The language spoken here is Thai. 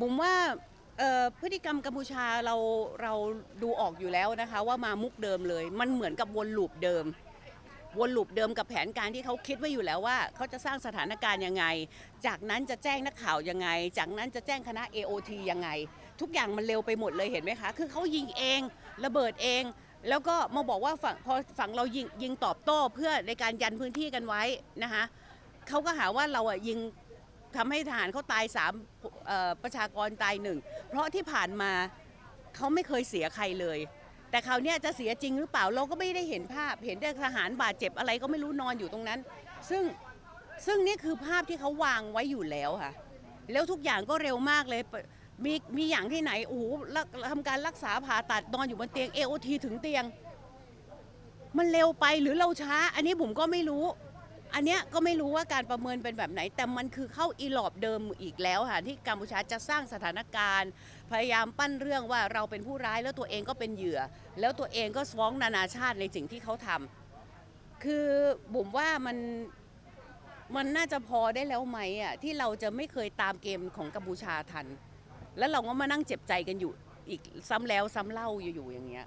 บุ๋มว่าพฤติกรรมกัมพูชาเราเราดูออกอยู่แล้วนะคะ ว่ามามุกเดิมเลย มันเหมือนกับวนลูปเดิม วนลูปเดิมกับแผนการที่เขาคิดไว้อยู่แล้วว่า เขาจะสร้างสถานการณ์ยังไง จากนั้นจะแจ้งนักข่าวยังไง จากนั้นจะแจ้งคณะ AOT ยังไง ทุกอย่างมันเร็วไปหมดเลยเห็นไหมคะ คือเขายิงเองระเบิดเอง แล้วก็มาบอกว่าฝั่งพอฝั่งเรายิงยิงตอบโต้เพื่อในการยันพื้นที่กันไว้นะคะเขาก็หาว่าเราอะยิง ทำให้ทหารเขาตายสามประชากรตายหนึ่งเพราะที่ผ่านมาเขาไม่เคยเสียใครเลย แต่คราวนี้จะเสียจริงหรือเปล่าเราก็ไม่ได้เห็นภาพ เห็นแต่ทหารบาดเจ็บอะไรก็ไม่รู้นอนอยู่ตรงนั้น ซึ่งซึ่งนี่คือภาพที่เขาวางไว้อยู่แล้วค่ะ แล้วทุกอย่างก็เร็วมากเลยมีมีอย่างที่ไหนโอ้โหรักทำการรักษาผ่าตัดนอนอยู่บนเตียง AOT ถึงเตียง มันเร็วไปหรือเราช้า อันนี้ผมก็ไม่รู้ อันเนี้ยก็ไม่รู้ว่าการประเมินเป็นแบบไหน แต่มันคือเข้าอีหลอบเดิมอีกแล้วค่ะที่กัมพูชาจะสร้างสถานการณ์ พยายามปั้นเรื่องว่าเราเป็นผู้ร้ายแล้วตัวเองก็เป็นเหยื่อ แล้วตัวเองก็ฟ้องนานาชาติในสิ่งที่เขาทำคือบุ๋มว่ามันมันน่าจะพอได้แล้วไหมอะที่เราจะไม่เคยตามเกมของกัมพูชาทัน แล้วเราก็มานั่งเจ็บใจกันอยู่อีกซ้ำแล้วซ้ำเล่าอยู่ๆอย่างเงี้ย